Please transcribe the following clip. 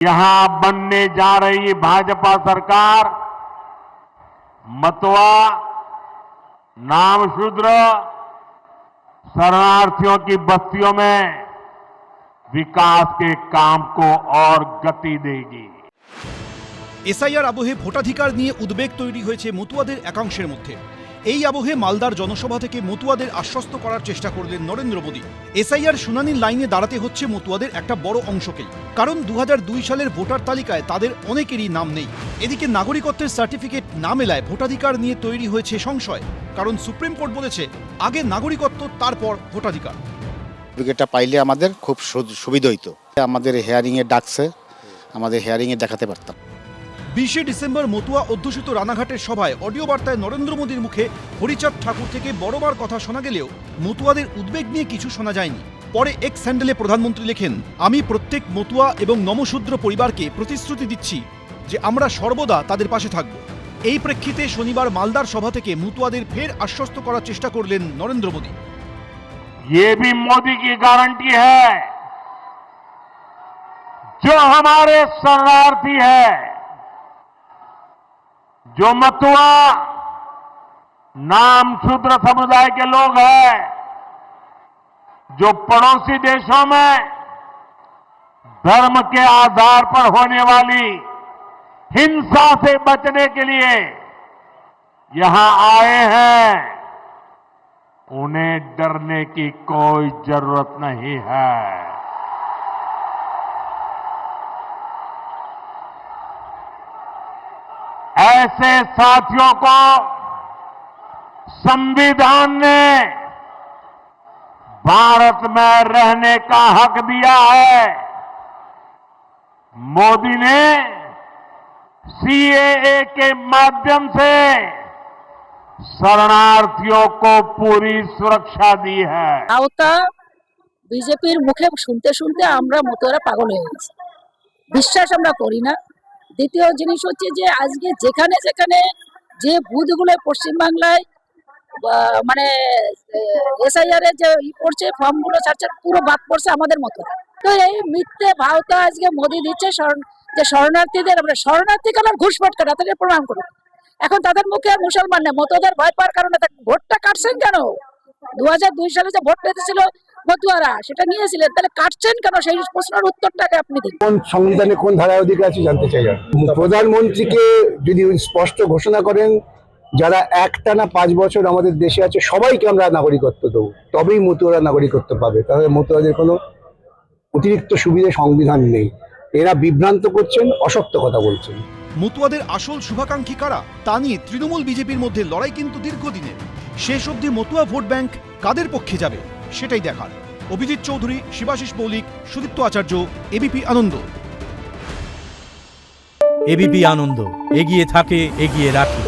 यहां बनने जा रही भाजपा सरकार मतवा नामशूद्र शरणार्थियों की बस्तियों में विकास के काम को और गति देगी এসআইআর আবহে ভোটাধিকার নিয়ে উদ্বেগ তৈরি হয়েছে মতুয়াদের একাংশের মধ্যে এই আবহে মালদার জনসভা থেকে মতুয়াদের আশ্বস্ত করার চেষ্টা করলেন নরেন্দ্র মোদী। এসআইআর শুনানির লাইনে দাঁড়াতে হচ্ছে মতুয়াদের একটা বড় অংশকেই। কারণ দুহাজার দুই সালের ভোটার তালিকায় তাদের অনেকেরই নাম নেই। এদিকে নাগরিকত্বের সার্টিফিকেট না মেলায় ভোটাধিকার নিয়ে তৈরি হয়েছে সংশয়। কারণ সুপ্রিম কোর্ট বলেছে, আগে নাগরিকত্ব, তারপর ভোটাধিকার। পাইলে আমাদের খুব সুবিধা হইতো। আমাদের হেয়ারিংয়ে ডাকছে, আমাদের হেয়ারিংয়ে দেখাতে পারতাম। বিশে ডিসেম্বর মতুয়া অধ্যুষিত রানাঘাটের সভায় অডিও বার্তায় নরেন্দ্র মোদীর মুখে হরিচাঁদ ঠাকুর থেকে বড়বার কথা শোনা গেলেও মতুয়াদের উদ্বেগ নিয়ে কিছু শোনা যায়নি পরে এক স্যান্ডেলে প্রধানমন্ত্রী লেখেন আমি প্রত্যেক মতুয়া এবং নমশূদ্র পরিবারকে প্রতিশ্রুতি দিচ্ছি যে আমরা সর্বদা তাদের পাশে থাকব এই প্রেক্ষিতে শনিবার মালদার সভা থেকে মতুয়াদের ফের আশ্বস্ত করার চেষ্টা করলেন নরেন্দ্র মোদী ये भी मोदी की गारंटी है जो हमारे शरणार्थी है जो मतुआ नाम शूद्र समुदाय के लोग हैं, जो पड़ोसी देशों में धर्म के आधार पर होने वाली हिंसा से बचने के लिए यहाँ आए हैं, उन्हें डरने की कोई ज़रूरत नहीं है। ऐसे साथियों को संविधान ने भारत में रहने का हक दिया है मोदी ने सीएए के माध्यम से शरणार्थियों को पूरी सुरक्षा दी है আওতা বিজেপির মুখে শুনতে শুনতে আমরা মতোরা পাগল হয়ে গেছি বিশ্বাস আমরা করি না দ্বিতীয় জিনিস হচ্ছে যে আজকে যেখানে যেখানে যে বুথগুলো পশ্চিমবাংলায় মানে এসআইআর এর যে ই পড়ছে, ফর্মগুলো ছাড়ছে, পুরো বাদ পড়ছে আমাদের মতো। তো এই মিথ্যে ভাওতা আজকে মোদি দিচ্ছে যে শরণার্থীদের, আমরা শরণার্থী কেন ঘুষপাট করে তাদেরকে প্রণাম করুন। এখন তাদের মুখে মুসলমান নেই, মতদের ভয় পাওয়ার কারণে ভোটটা কাটছেন কেন? দু সালে যে ভোট পেতেছিল মতুয়ারা সেটা নিয়েছিলেন। তাহলে কাটছেন কেন? সেই প্রশ্নের উত্তরটাকে আপনি দিন। কোন সংবিধানে কোন ধারায় অধিকার আছে জানতে চাই প্রধানমন্ত্রীকে যদি স্পষ্ট ঘোষণা করেন যারা একটানা পাঁচ বছর আমাদের দেশে আছে সবাইকে আমরা নাগরিকত্ব দেবো। তবেই মতুয়ারা নাগরিকত্ব পাবে। তাহলে মতুয়াদের কোনো অতিরিক্ত সুবিধা সংবিধান নেই। এরা বিভ্রান্ত করছেন অসত্য কথা বলছেন। মতুয়াদের আসল শুভাকাঙ্ক্ষী কারা? তা নিয়ে তৃণমূল বিজেপির মধ্যে লড়াই কিন্তু দীর্ঘদিনের। শেষ অবধি মতুয়া ভোট ব্যাংক কাদের পক্ষে যাবে? সেটাই দেখার। অভিজিৎ চৌধুরী, শিবাশিস মৌলিক, সুদীপ্ত আচার্য এবিপি আনন্দ। এবিপি আনন্দ, এগিয়ে থাকে, এগিয়ে রাখে।